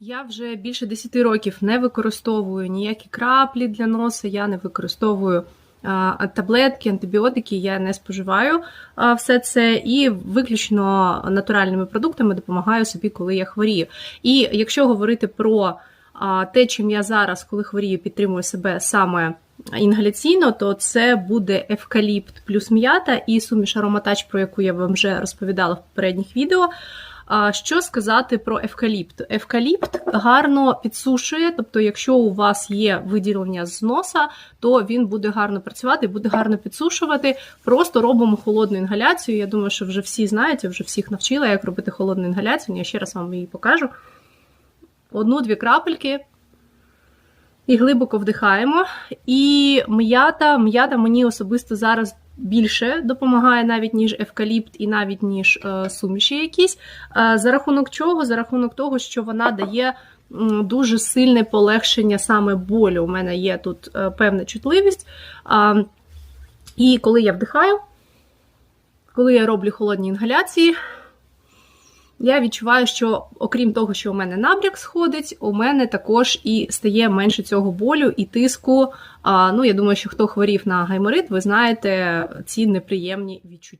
Я вже більше 10 років не використовую ніякі краплі для носа, я не використовую а, таблетки, антибіотики, я не споживаю а, все це і виключно натуральними продуктами допомагаю собі, коли я хворію. І якщо говорити про а, те, чим я зараз, коли хворію, підтримую себе саме інгаляційно, то це буде евкаліпт плюс м'ята і суміш ароматач, про яку я вам вже розповідала в попередніх відео. А Що сказати про евкаліпт? Евкаліпт гарно підсушує, тобто, якщо у вас є виділення з носа, то він буде гарно працювати, буде гарно підсушувати. Просто робимо холодну інгаляцію. Я думаю, що вже всі знають, я вже всіх навчила, як робити холодну інгаляцію. Я ще раз вам її покажу. Одну-дві крапельки. І глибоко вдихаємо. І м'ята, м'ята мені особисто зараз більше допомагає навіть ніж евкаліпт і навіть ніж е, суміші якісь. Е, за рахунок чого? За рахунок того, що вона дає дуже сильне полегшення саме болю. У мене є тут е, певна чутливість. І коли я вдихаю, коли я роблю холодні інгаляції, я відчуваю, що окрім того, що у мене набряк сходить, у мене також і стає менше цього болю і тиску. А, ну, я думаю, що хто хворів на гайморит, ви знаєте ці неприємні відчуття.